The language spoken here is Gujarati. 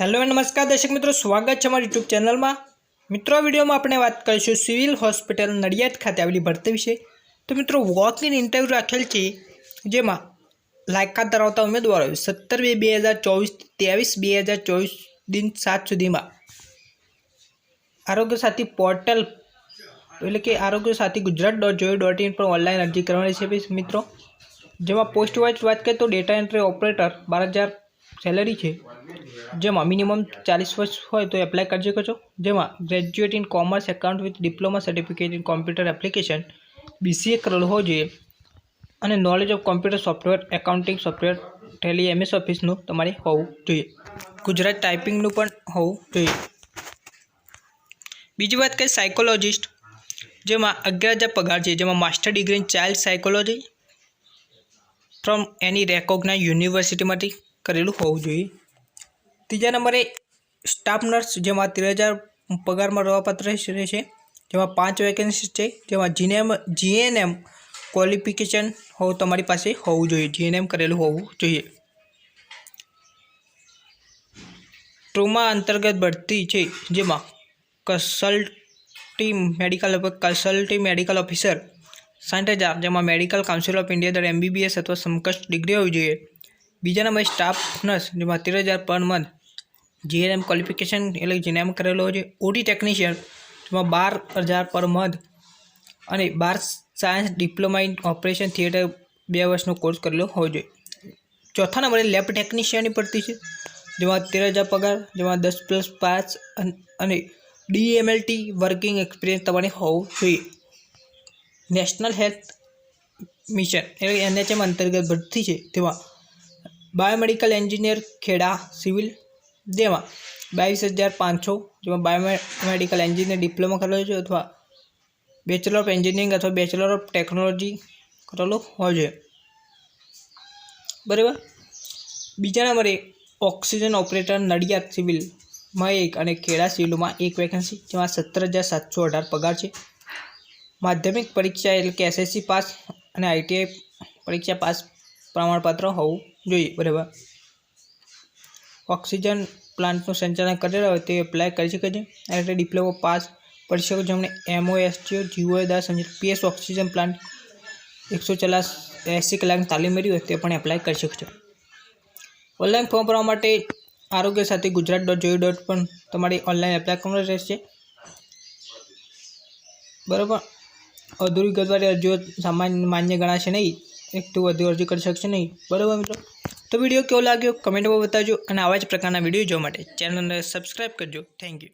હેલો નમસ્કાર દર્શક મિત્રો, સ્વાગત છે અમારી યુટ્યુબ ચેનલમાં. મિત્રો વિડીયોમાં આપણે વાત કરીશું સિવિલ હોસ્પિટલ નડિયાદ ખાતે આવેલી ભરતી વિશે. તો મિત્રો વોક ઇન ઇન્ટરવ્યૂ રાખેલ છે, જેમાં લાયકાત ધરાવતા ઉમેદવારો સત્તર બે બે હજાર ચોવીસ ત્રેવીસ બે હજાર ચોવીસ દિન સાત સુધીમાં. આરોગ્ય સાથી પોર્ટલ, એટલે કે આરોગ્ય સાથી ગુજરાત ડોટ જોઈ ડોટ ઇન પર ઓનલાઈન અરજી કરવાની છે, મિત્રો. જેમાં પોસ્ટ વાઇઝ વાત કરીએ તો ડેટા એન્ટ્રી ઓપરેટર બાર હજાર સેલરી છે. જેમાં મિનિમમ ચાલીસ વર્ષ હોય તો એપ્લાય કરી શકો છો. જેમાં graduate in commerce account with diploma certificate in computer application BCA કરેલો હોવો જોઈએ અને knowledge of computer software accounting software Tally MS ઓફિસનું તમારે હોવું જોઈએ. ગુજરાત ટાઈપિંગનું પણ હોવું જોઈએ. બીજી વાત કરીએ સાયકોલોજિસ્ટ જેમાં અગિયાર હજાર પગાર છે. જેમાં master degree in child psychology from any recognise યુનિવર્સિટીમાંથી કરેલું હોવું જોઈએ. ત્રીજા નંબરે સ્ટાફ નર્સ જેમાં તેર હજાર પગારમાં રહેવાપાત્ર રહેશે જેમાં પાંચ વેકેન્સી છે. જેમાં જીનેમ જીએનએમ ક્વોલિફિકેશન હોવું તમારી પાસે હોવું જોઈએ. જીએનએમ કરેલું હોવું જોઈએ. ટ્રોમા અંતર્ગત ભરતી છે. જેમાં consultant medical consultant medical officer સાઠ હજાર, જેમાં મેડિકલ કાઉન્સિલ ઓફ ઇન્ડિયા દ્વારા એમબીબીએસ અથવા સમકક્ષ ડિગ્રી હોવી જોઈએ. બીજા નંબરે સ્ટાફ નર્સ જેમાં તેર હજાર પર મંથ જીએનએમ ક્વોલિફિકેશન એટલે જીએનએમ કરેલો છે. ઓટી ટેકનિશિયન જેમાં બાર હજાર પર મંથ અને બાર science diploma in operation theatre બે વર્ષનો કોર્સ કરેલો હોવો જોઈએ. ચોથા નંબરે લેબ ટેકનિશિયનની પડતી છે, જેમાં તેર હજાર પગાર, જેમાં દસ પ્લસ પાંચ અને ડીએમએલટી વર્કિંગ એક્સપિરિયન્સ તમારે હોવું જોઈએ. નેશનલ હેલ્થ મિશન એટલે એનએચએમ અંતર્ગત ભરતી છે. તેમાં બાયોમેડિકલ એન્જિનિયર ખેડા સિવિલ જેમાં બાવીસ હજાર પાંચસો, જેમાં બાયોમેડિકલ એન્જિનિયર ડિપ્લોમા કરેલો છે અથવા બેચલર ઓફ એન્જિનિયરિંગ અથવા બેચલર ઓફ ટેકનોલોજી કરેલો હોય છે. બરાબર? બીજા નંબરે ઓક્સિજન ઓપરેટર નડિયાદ સિવિલમાં એક અને ખેડા સિવિલમાં એક વેકેન્સી જેમાં સત્તર હજાર સાતસો અઢાર પગાર છે. માધ્યમિક પરીક્ષા એટલે કે એસએસસી પાસ અને આઈટીઆઈ પરીક્ષા પાસ પ્રમાણપત્ર હોવું જોઈએ, બરાબર. ઓક્સિજન પ્લાન્ટનું સંચાલન કરેલા હોય તે એપ્લાય કરી શકે છે. એટલે ડિપ્લોમો પાસ પડી શકો જેમણે એમઓએસટીઓ જીઓ દાસ પીએસ ઓક્સિજન પ્લાન્ટ એકસો ચલાસ, એંસી કલાકની તાલીમ મેળવી હોય તે પણ એપ્લાય કરી શકશે ઓનલાઈન ફોર્મ ભરવા માટે આરોગ્ય સાથે ગુજરાત ડોટ જોઈ ડોટ પણ તમારી ઓનલાઈન એપ્લાય કરવાનું રહેશે. બરાબર? અધૂરી વિગતવારી અરજીઓ સામાન્ય, માન્ય ગણાશે નહીં. એકથી વધુ અરજી કરી શકશે નહીં. બરાબર મિત્રો? તો વીડિયો કેવો લાગ્યો? કમેન્ટમાં બતાવજો અને આવા જ પ્રકારના વીડિયો જોવા માટે ચેનલને સબસ્ક્રાઈબ કરજો. Thank you